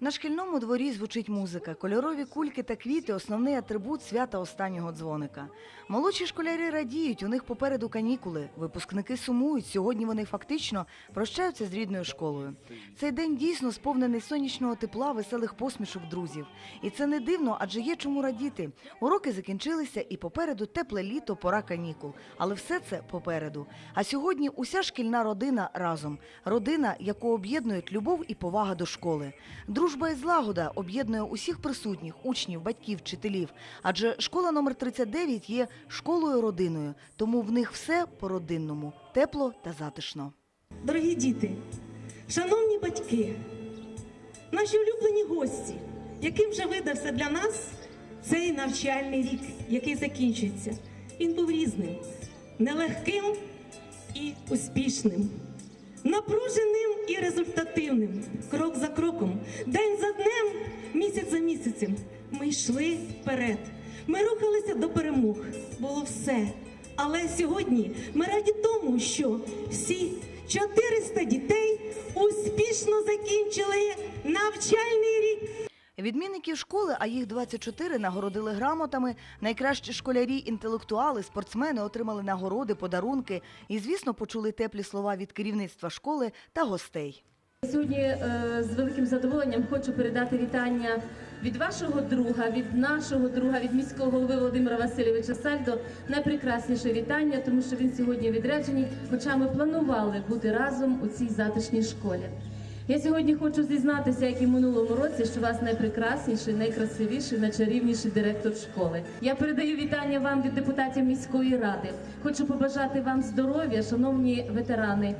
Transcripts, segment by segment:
На шкільному дворі звучить музика. Кольорові кульки та квіти основний атрибут свята останнього дзвоника. Молодші школярі радіють, у них попереду канікули. Випускники сумують. Сьогодні вони фактично прощаються з рідною школою. Цей день дійсно сповнений сонячного тепла, веселих посмішок друзів. І це не дивно, адже є чому радіти. Уроки закінчилися, і попереду тепле літо, пора канікул. Але все це попереду. А сьогодні уся шкільна родина разом. Родина, яку об'єднують любов і повага до школи. Дружба і злагода об'єднує усіх присутніх учнів, батьків, вчителів. Адже школа номер 39 є школою родиною, тому в них все по-родинному тепло та затишно. Дорогі діти, шановні батьки, наші улюблені гості, яким вже видався для нас цей навчальний рік, який закінчується. Він був різним, нелегким і успішним, напруженим і результативним. Крок за кроком, місяць за місяцем. Ми йшли вперед. Ми рухалися до перемог. Було все. Але сьогодні ми раді тому, що всі 400 дітей успішно закінчили навчальний рік. Відмінників школи, а їх 24, нагородили грамотами. Найкращі школярі, інтелектуали, спортсмени отримали нагороди, подарунки і, звісно, почули теплі слова від керівництва школи та гостей. Сьогодні е, з великим задоволенням хочу передати вітання від вашого друга, від нашого друга, від міського голови Володимира Васильовича Сальдо. Найпрекрасніше вітання, тому що він сьогодні відряджений, хоча ми планували бути разом у цій затишній школі. Я сьогодні хочу зізнатися, як і в минулому році, що вас найпрекрасніший, найкрасивіший, найчарівніший директор школи. Я передаю вітання вам від депутатів міської ради. Хочу побажати вам здоров'я, шановні ветерани,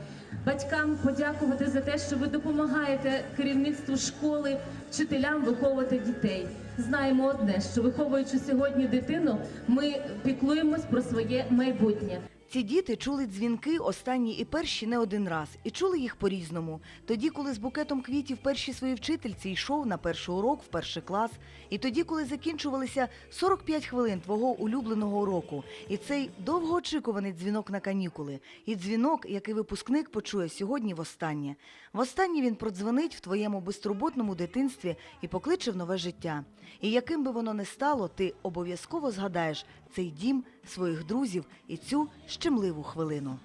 батькам подякувати за те, що ви допомагаєте керівництву школи, вчителям виховувати дітей. Знаємо одне, що виховуючи сьогодні дитину, ми піклуємось про своє майбутнє. Ці діти чули дзвінки останні і перші не один раз, і чули їх по-різному. Тоді, коли з букетом квітів першій своїй вчительці йшов на перший урок в перший клас, і тоді, коли закінчувалися 45 хвилин твого улюбленого уроку, і цей довгоочікуваний дзвінок на канікули, і дзвінок, який випускник почує сьогодні востаннє. Востаннє він продзвонить в твоєму безтурботному дитинстві і покличе в нове життя. І яким би воно не стало, ти обов'язково згадаєш цей дім, своїх друзів і цю щемливу хвилину.